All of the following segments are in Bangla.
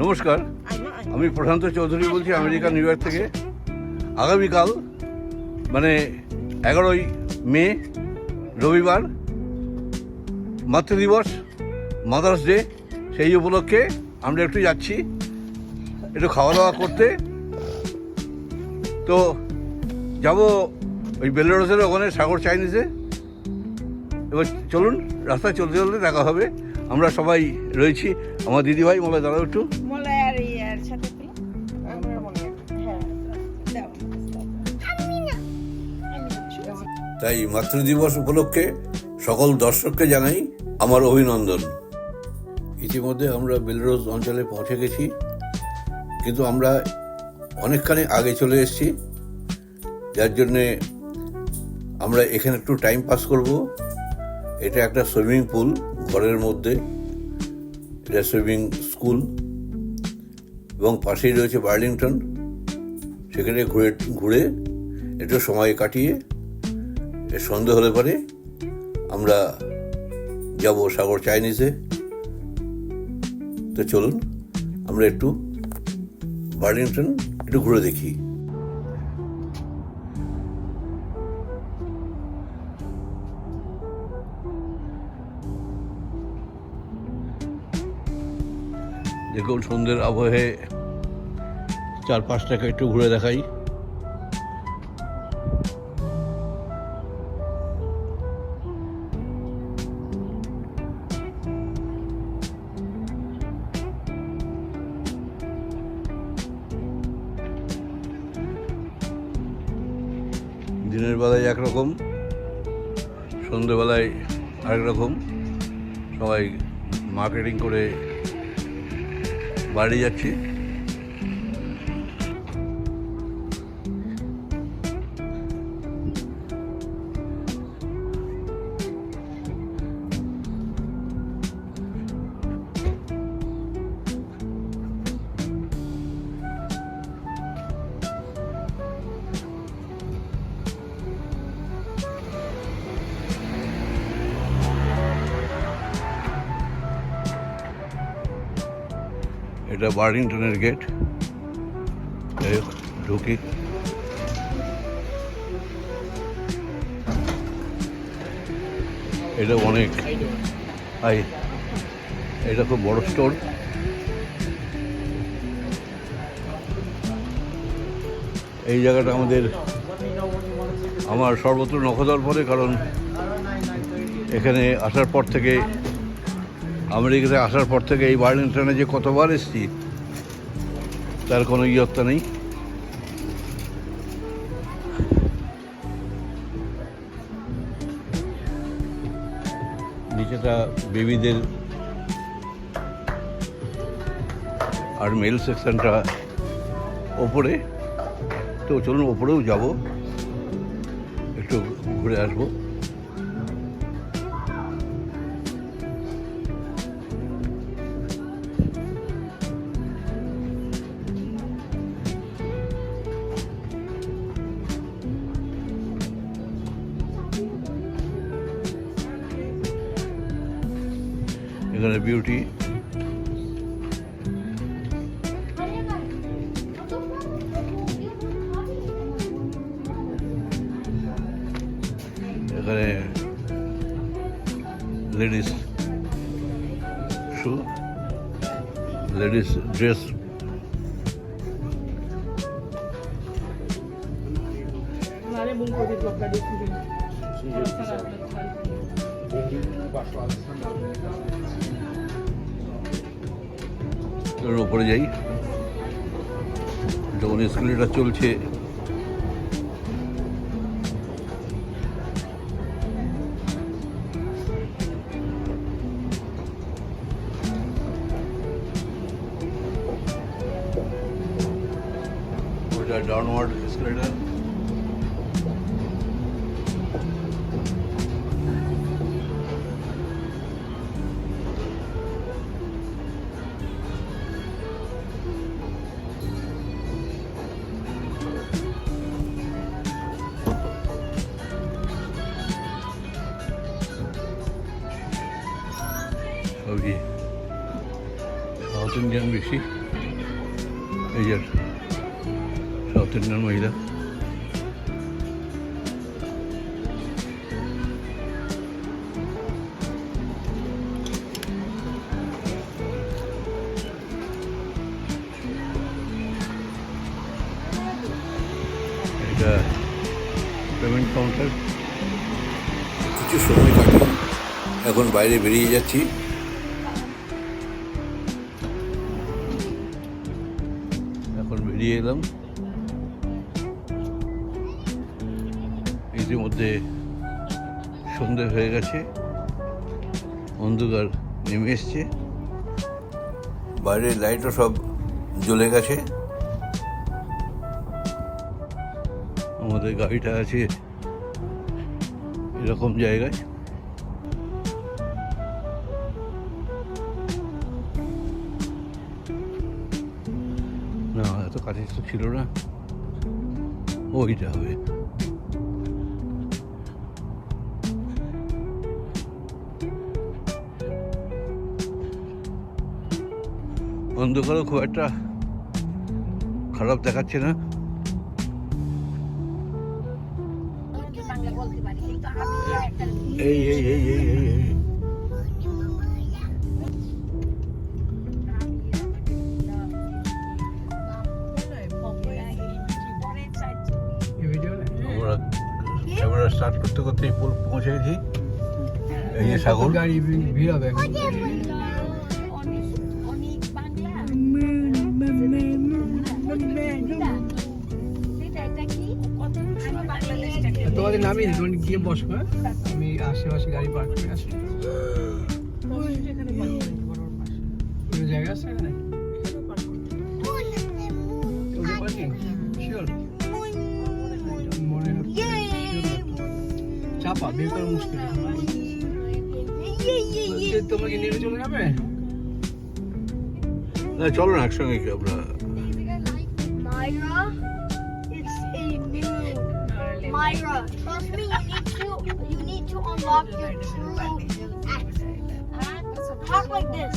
নমস্কার। আমি প্রশান্ত চৌধুরী বলছি আমেরিকা, নিউ ইয়র্ক থেকে। আগামীকাল মানে এগারোই মে, রবিবার, মাতৃদিবস, মাদার্স ডে, সেই উপলক্ষে আমরা একটু যাচ্ছি, একটু খাওয়া দাওয়া করতে। তো যাব ওই বেলোরসের ওখানে, সাগর চাইনিজে। এবার চলুন, রাস্তায় চলতে চলতে দেখা হবে। আমরা সবাই রয়েছি, আমার দিদিভাই মোবাইল দাঁড়াও একটু। তাই মাতৃদিবস উপলক্ষে সকল দর্শককে জানাই আমার অভিনন্দন। ইতিমধ্যে আমরা বেলরোজ অঞ্চলে পৌঁছে গেছি, কিন্তু আমরা অনেকখানি আগে চলে এসেছি। যার জন্যে আমরা এখানে একটু টাইম পাস করব। এটা একটা সুইমিং পুল ঘরের মধ্যে। এটা সুইমিং স্কুল এবং পাশেই রয়েছে বার্লিংটন সেখানে ঘুরে ঘুরে একটু সময় কাটিয়ে সন্ধে হলে পরে আমরা যাব সাগর চাইনিজে। তো চলুন, আমরা একটু বার্লিংটন একটু ঘুরে দেখি। দেখুন, সন্ধ্যের আবহে চার পাঁচটাকে একটু ঘুরে দেখাই। সন্ধ্যেবেলায় আরেক রকম সবাই মার্কেটিং করে বাড়ি যাচ্ছি। এটা বার্লিংটনের গেট। ঢুকি। এটা অনেক। হাই এটা খুব বড় স্টোর। এই জায়গাটা আমাদের, আমার সর্বত্র নখদর পরে কারণ এখানে আসার পর থেকে আমেরিকাতে আসার পর থেকে এই বার্লিংটনে যে কতবার এসেছি, তার কোনো ইয়ত্তা নেই। নিচেটা বেবিদের আর মেল সেকশনটা ওপরে, তো চলুন ওপরেও যাব। একটু ঘুরে আসব। এখানে লেডিস শু লেডিস ড্রেস উপরে যাই। যখন স্কুলটা চলছে ইন্ডিয়ান বেশি। এই যে সাউথ ইন্ডিয়ান মহিলা। এটা পেমেন্ট কাউন্টার কিছু সময় এখন বাইরে বেরিয়ে যাচ্ছি। এলাম ইতিমধ্যে সন্ধে হয়ে গেছে। অন্ধকার নেমে এসছে। বাইরের লাইটও সব জ্বলে গেছে। আমাদের গাড়িটা আছে এরকম জায়গায়। ছিল না ওইটা হবে। অন্ধকারও খুব একটা খারাপ দেখাচ্ছে না। এই এই এই এই এই। করতে পৌঁছে গেছি। এই যে সাগর। গাড়ি ভিড় হবে এখন। তোমাদের নামিয়ে দিই, তোমরা গিয়ে বসো হ্যাঁ? আমি আশেপাশে গাড়ি পার্ক করে আসি। জায়গা আছে এখানে? চাপা বের করা মুশকিল বলছি, তোমরা কি নেমে চলে যাবে না চলো না একসঙ্গে কি আমরা Myra, it's a new Myra. Trust me, you need to you need to unlock your true accent. Talk like this.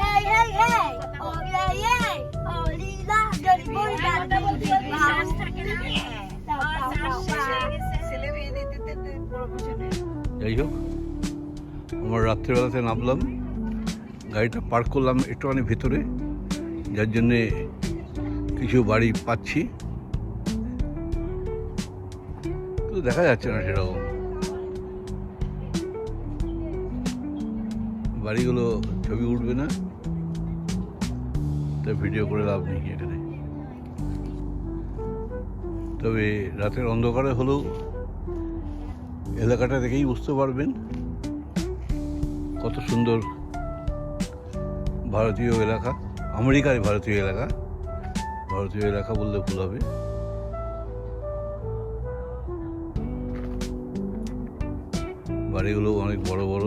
Hey, hey, hey. Oh yeah, yeah. Oh Lila, dirty boy, got the ছেলে মেয়ে দিতে দিতে প্রমোশনে যাই হোক আমরা রাত্রিবেলাতে নামলাম, গাড়িটা পার্ক করলাম একটুখানি ভেতরে, যার জন্যে কিছু বাড়ি পাচ্ছি। তো দেখা যাচ্ছে না সেরকম। বাড়িগুলো ছবি উঠবে না, তাই ভিডিও করে লাভ নেই এখানে। তবে রাতের অন্ধকারে হলেও এলাকাটা দেখেই বুঝতে পারবেন কত সুন্দর ভারতীয় এলাকা আমেরিকার ভারতীয় এলাকা। ভারতীয় এলাকা বললে ভুল হবে। বাড়িগুলো অনেক বড় বড়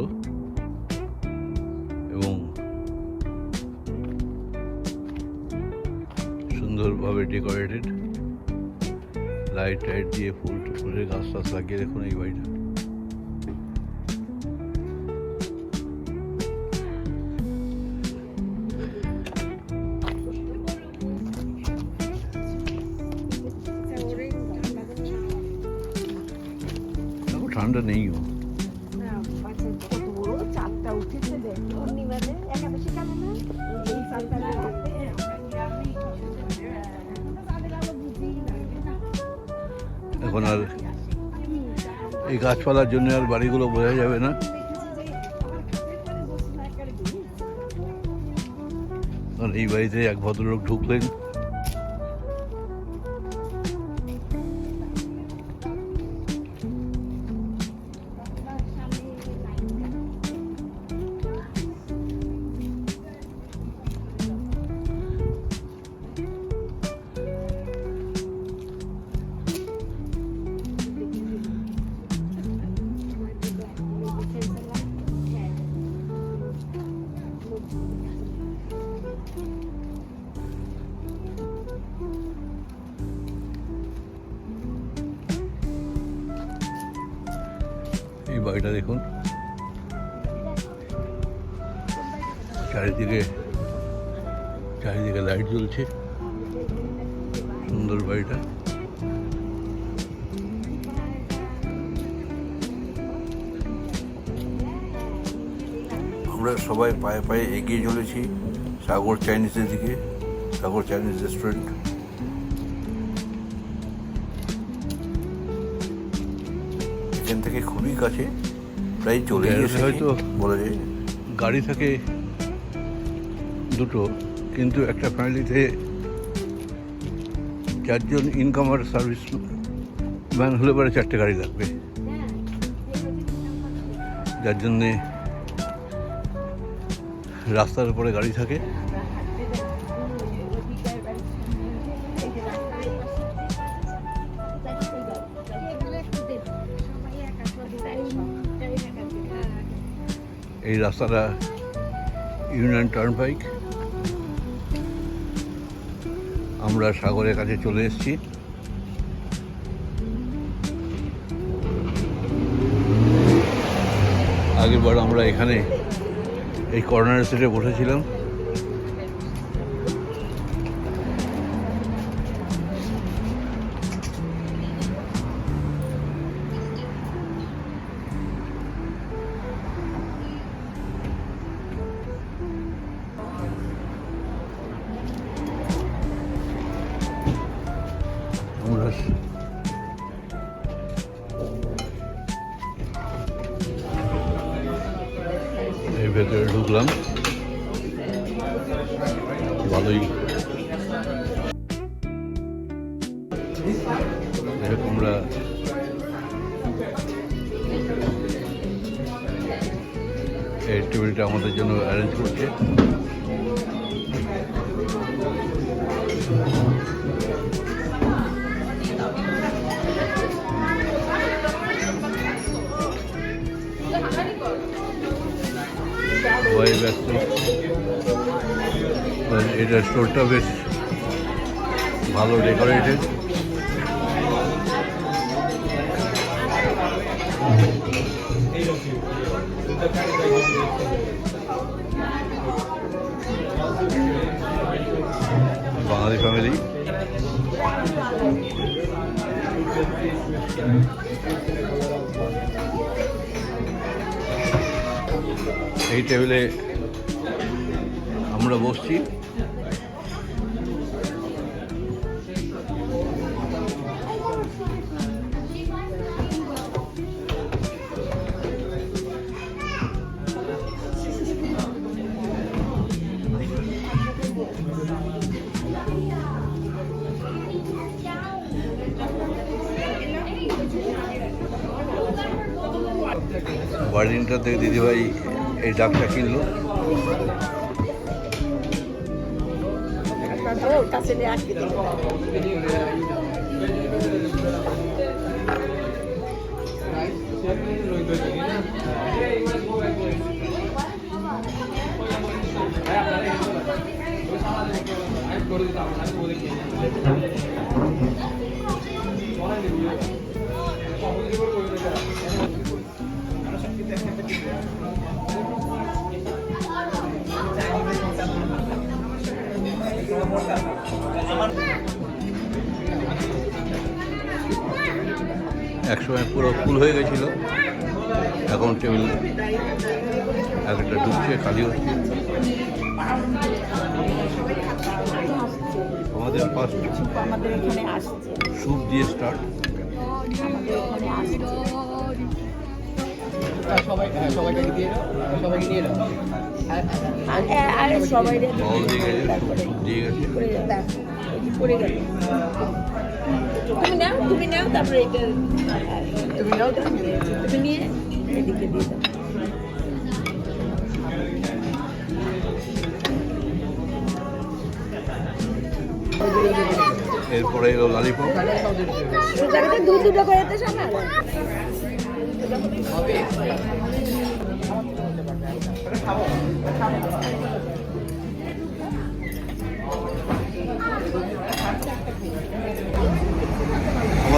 এবং সুন্দরভাবে ডেকোরেটেড। লাইট টাইট দিয়ে ফুল ফুলের গাছ টাছ লাগিয়ে দেখুন এই বাড়িটা। এই চাপটা রাখতে এখন আর এই গাছপালার জন্য আর বাড়িগুলো বোঝা যাবে না। কারণ এই বাড়িতে এক ভদ্রলোক ঢুকলেন। বাড়িটা দেখুন। চারিদিকে চারিদিকে লাইট জ্বলছে। সুন্দর বাড়িটা। আমরা সবাই পায়ে পায়ে এগিয়ে চলেছি সাগর চাইনিজের দিকে, সাগর চাইনিজ রেস্টুরেন্ট এখান থেকে খুবই কাছে। প্রায় চলে গেছে হয়তো বলা যায়। গাড়ি থাকে দুটো কিন্তু একটা ফ্যামিলিতে চারজন ইনকামার সার্ভিস ম্যান হলে পরে চারটে গাড়ি লাগবে। যার জন্যে রাস্তার উপরে গাড়ি থাকে। রাস্তাটা ইউনিয়ন টার্নপাইক আমরা সাগরের কাছে চলে এসেছি। আগেরবার আমরা এখানে এই কর্নার সিটে বসেছিলাম। ঢুকলাম ভালোই আমরা এই টেবিলটা আমাদের জন্য অ্যারেঞ্জ করছে। সবাই ব্যস্ত এটা স্টোরটা বেশ ভালো ডেকোরেটেড বাঙালি ফ্যামিলি এই টেবিলে আমরা বসছি। বার্লিনটা থেকে দিদিভাই এই ডাকটা কিনলো। কাছে নিয়ে একসময় পুরো ফুল হয়ে গেছিল। এখন টেবিল এক একটা ঢুকছে খালি হচ্ছে। আমাদের ফার্স্ট স্যুপ দিয়ে স্টার্ট দিয়ে গেছে পড়ে গেল। তুমি নাও তুমি নাও তারপরে এটা তুমি নাও তুমি নিয়ে এদিকে দিয়ে দাও। এরপরে এলো লালিপপ জায়গাতে দু দুটো করে তো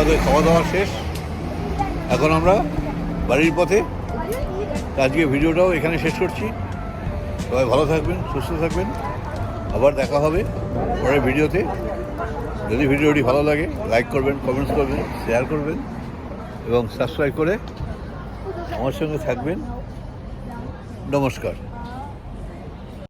সামনে আমাদের খাওয়া দাওয়া শেষ। এখন আমরা বাড়ির পথে। আজকে ভিডিওটাও এখানে শেষ করছি। সবাই ভালো থাকবেন, সুস্থ থাকবেন। আবার দেখা হবে পরের ভিডিওতে। যদি ভিডিওটি ভালো লাগে, লাইক করবেন কমেন্টস করবেন শেয়ার করবেন এবং সাবস্ক্রাইব করে আমার সঙ্গে থাকবেন। নমস্কার।